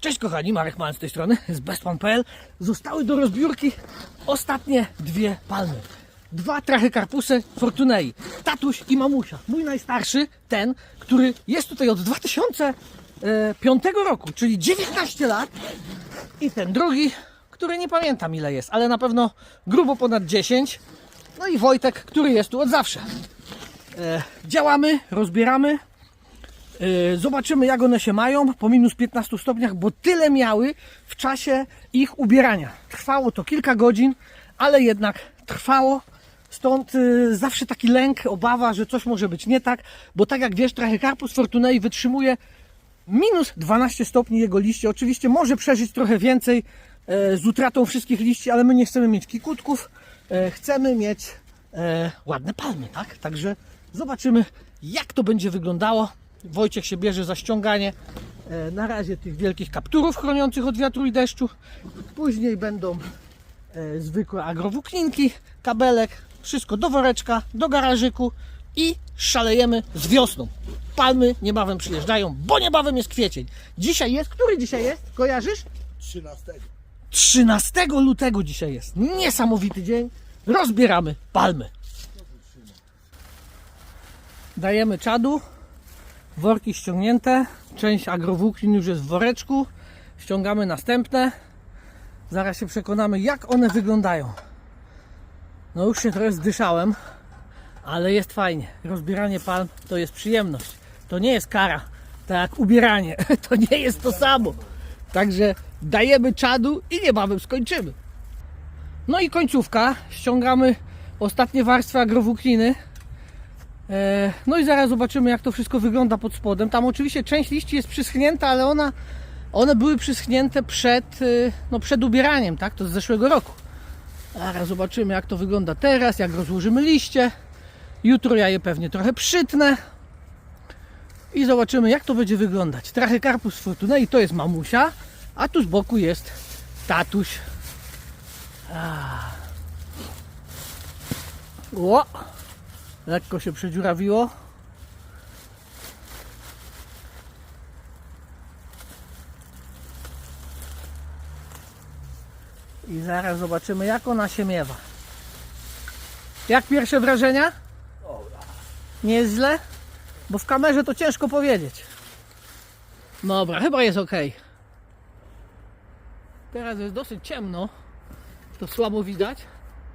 Cześć kochani, Marek Mann z tej strony, z bestman.pl. Zostały do rozbiórki ostatnie dwie palmy. Dwa trachy karpusy Fortunei. Tatuś i mamusia. Mój najstarszy, ten, który jest tutaj od 2005 roku, czyli 19 lat. I ten drugi, który nie pamiętam ile jest, ale na pewno grubo ponad 10. No i Wojtek, który jest tu od zawsze. E, działamy, rozbieramy. Yy, Zobaczymy, jak one się mają po minus 15 stopniach, bo tyle miały w czasie ich ubierania. Trwało to kilka godzin, ale jednak trwało. Stąd yy, zawsze taki lęk, obawa, że coś może być nie tak, bo tak jak wiesz, Trachycarpus fortunei wytrzymuje minus 12 stopni jego liście. Oczywiście może przeżyć trochę więcej e, z utratą wszystkich liści, ale my nie chcemy mieć kikutków, e, chcemy mieć e, ładne palmy, tak? Także zobaczymy, jak to będzie wyglądało. Wojciech się bierze za ściąganie e, na razie tych wielkich kapturów chroniących od wiatru i deszczu. Później będą e, zwykłe agrowłókninki, kabelek, wszystko do woreczka, do garażyku i szalejemy z wiosną. Palmy niebawem przyjeżdżają, bo niebawem jest kwiecień. Dzisiaj jest, który dzisiaj jest? Kojarzysz? 13. 13 lutego dzisiaj jest. Niesamowity dzień. Rozbieramy palmy. Dajemy czadu. Worki ściągnięte. Część agrowłóknin już jest w woreczku. Ściągamy następne. Zaraz się przekonamy, jak one wyglądają. No już się trochę zdyszałem, ale jest fajnie. Rozbieranie palm to jest przyjemność. To nie jest kara, tak jak ubieranie. To nie jest to samo. Także dajemy czadu i niebawem skończymy. No i końcówka. Ściągamy ostatnie warstwy agrowłókniny. E, No i zaraz zobaczymy jak to wszystko wygląda pod spodem. Tam oczywiście część liści jest przyschnięta, ale ona, one były przyschnięte przed, y, no przed ubieraniem, tak? To z zeszłego roku. Zaraz zobaczymy jak to wygląda teraz, jak rozłożymy liście. Jutro ja je pewnie trochę przytnę. I zobaczymy jak to będzie wyglądać. Trachycarpus fortunei to jest mamusia, a tu z boku jest tatuś. Ah. O! Lekko się przedziurawiło. I zaraz zobaczymy jak ona się miewa. Jak pierwsze wrażenia? Nie jest źle? Bo w kamerze to ciężko powiedzieć. Dobra, chyba jest ok. Teraz jest dosyć ciemno. To słabo widać.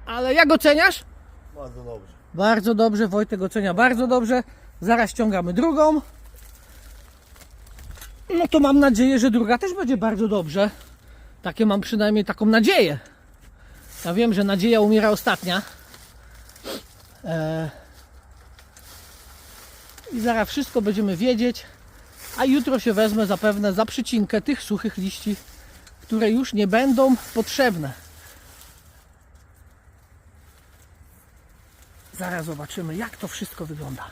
Ale jak oceniasz? Bardzo dobrze. Bardzo dobrze, Wojtek ocenia bardzo dobrze. Zaraz ściągamy drugą. No to mam nadzieję, że druga też będzie bardzo dobrze. Takie mam przynajmniej taką nadzieję. Ja wiem, że nadzieja umiera ostatnia. Eee, I zaraz wszystko będziemy wiedzieć. A jutro się wezmę zapewne za przycinkę tych suchych liści, które już nie będą potrzebne. Zaraz zobaczymy, jak to wszystko wygląda.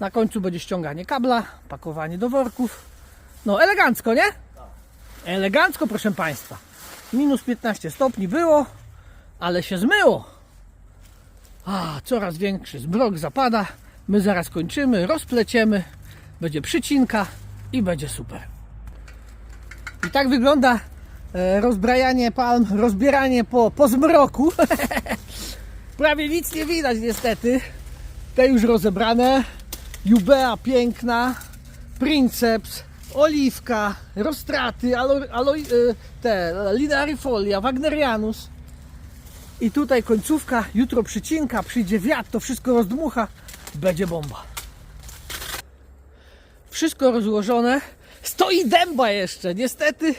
Na końcu będzie ściąganie kabla, pakowanie do worków. No, elegancko, nie? Elegancko, proszę Państwa. Minus 15 stopni było, ale się zmyło. A, coraz większy zmrok zapada. My zaraz kończymy, rozpleciemy, będzie przycinka i będzie super. I tak wygląda e, rozbrajanie palm, rozbieranie po, po zmroku. Prawie nic nie widać niestety. Te już rozebrane. Jubea piękna, Princeps, Oliwka, Rostraty, alo, alo, y, te, Linarifolia, Wagnerianus. I tutaj końcówka, jutro przycinka, przyjdzie wiatr, to wszystko rozdmucha, będzie bomba. Wszystko rozłożone. Stoi dęba jeszcze, niestety.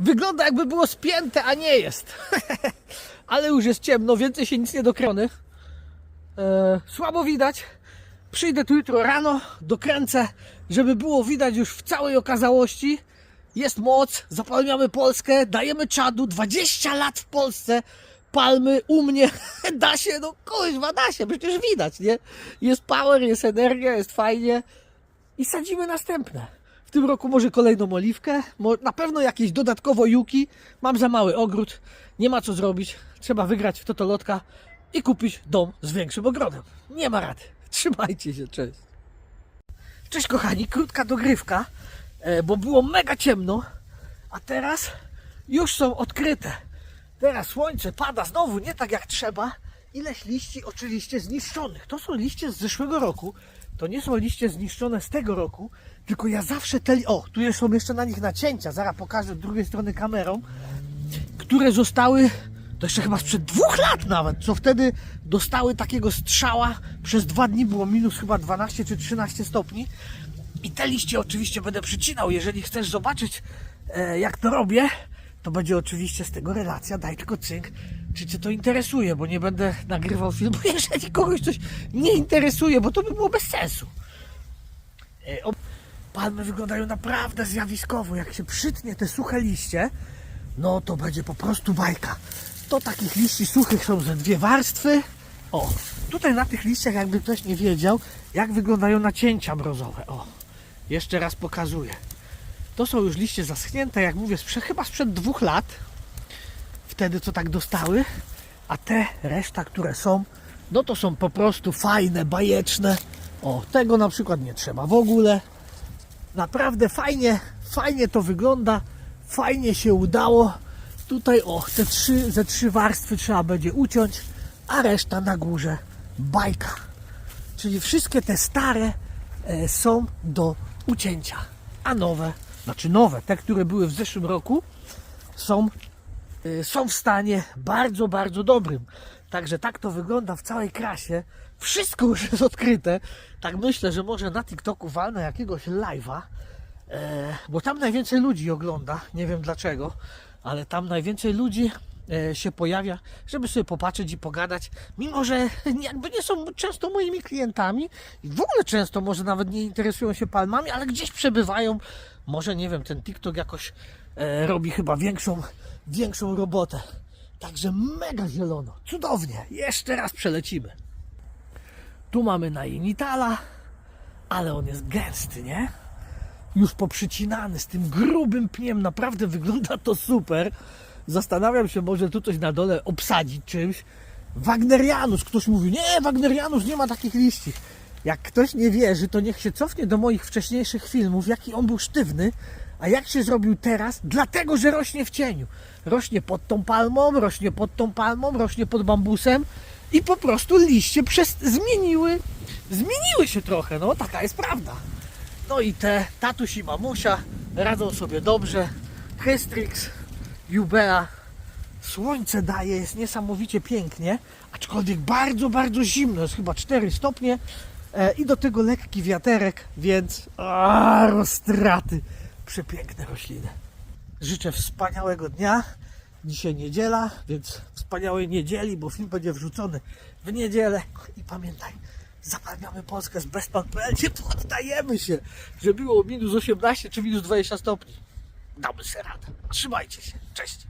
Wygląda jakby było spięte, a nie jest. Ale już jest ciemno, więcej się nic nie dokrony. E, słabo widać. Przyjdę tu jutro rano, dokręcę, żeby było widać już w całej okazałości. Jest moc, zapalniamy Polskę, dajemy czadu, 20 lat w Polsce, palmy u mnie, da się, no kuźwa, da się, przecież widać, nie? Jest power, jest energia, jest fajnie i sadzimy następne. Tym roku może kolejną oliwkę, na pewno jakieś dodatkowo juki. Mam za mały ogród, nie ma co zrobić. Trzeba wygrać w totolotka i kupić dom z większym ogrodem. Nie ma rady. Trzymajcie się, cześć. Cześć kochani, krótka dogrywka, e, bo było mega ciemno A teraz już są odkryte. Teraz słońce pada znowu nie tak jak trzeba. Ileś liści oczywiście zniszczonych. To są liście z zeszłego roku. To nie są liście zniszczone z tego roku, tylko ja zawsze te... O, tu są jeszcze na nich nacięcia. Zaraz pokażę z drugiej strony kamerą które zostały, to jeszcze chyba sprzed dwóch lat nawet, co wtedy dostały takiego strzała, przez dwa dni było minus chyba 12 czy 13 stopni. I te liście oczywiście będę przycinał. Jeżeli chcesz zobaczyć, e, jak to robię, to będzie oczywiście z tego relacja. Daj tylko cynk, czy Cię to interesuje, bo nie będę nagrywał filmu, jeżeli kogoś coś nie interesuje, bo to by było bez sensu. E, Palmy wyglądają naprawdę zjawiskowo. Jak się przytnie te suche liście, no to będzie po prostu bajka. To takich liści suchych są ze dwie warstwy. O, tutaj na tych liściach, jakby ktoś nie wiedział, jak wyglądają nacięcia mrozowe. O, jeszcze raz pokazuję. To są już liście zaschnięte, jak mówię, chyba sprzed dwóch lat. Wtedy co tak dostały. A te reszta, które są, no to są po prostu fajne, bajeczne. O, tego na przykład nie trzeba w ogóle. Naprawdę fajnie, fajnie to wygląda, fajnie się udało. Tutaj o, te trzy, ze trzy warstwy trzeba będzie uciąć, a reszta na górze bajka. Czyli wszystkie te stare e, są do ucięcia, a nowe, znaczy nowe, te, które były w zeszłym roku, są, są w stanie bardzo, bardzo dobrym. Także tak to wygląda w całej krasie. Wszystko już jest odkryte. Tak myślę, że może na TikToku walnę jakiegoś live'a, e, bo tam najwięcej ludzi ogląda. Nie wiem dlaczego, ale tam najwięcej ludzi e, się pojawia, żeby sobie popatrzeć i pogadać, mimo że jakby nie są często moimi klientami i w ogóle często może nawet nie interesują się palmami, ale gdzieś przebywają. Może nie wiem, ten TikTok jakoś e, robi chyba większą, większą robotę. Także mega zielono, cudownie. Jeszcze raz przelecimy. Tu mamy najnitala, ale on jest gęsty, nie? Już poprzycinany z tym grubym pniem, naprawdę wygląda to super. Zastanawiam się, może tu coś na dole obsadzić czymś. Wagnerianus, ktoś mówi, nie, Wagnerianus nie ma takich liści. Jak ktoś nie wierzy, to niech się cofnie do moich wcześniejszych filmów, jaki on był sztywny, a jak się zrobił teraz, dlatego, że rośnie w cieniu. Rośnie pod tą palmą, rośnie pod tą palmą, rośnie pod bambusem i po prostu liście przez... zmieniły, zmieniły się trochę, no taka jest prawda. No i te tatuś i mamusia radzą sobie dobrze. Hystrix, Jubea. Słońce daje, jest niesamowicie pięknie, aczkolwiek bardzo, bardzo zimno, jest chyba 4 stopnie i do tego lekki wiaterek, więc a, roztraty. Przepiękne rośliny. Życzę wspaniałego dnia. Dzisiaj niedziela, więc wspaniałej niedzieli, bo film będzie wrzucony w niedzielę. I pamiętaj, zapalniamy Polskę z bestpan.pl, nie poddajemy się, że było minus 18 czy minus 20 stopni. Damy sobie radę. Trzymajcie się. Cześć.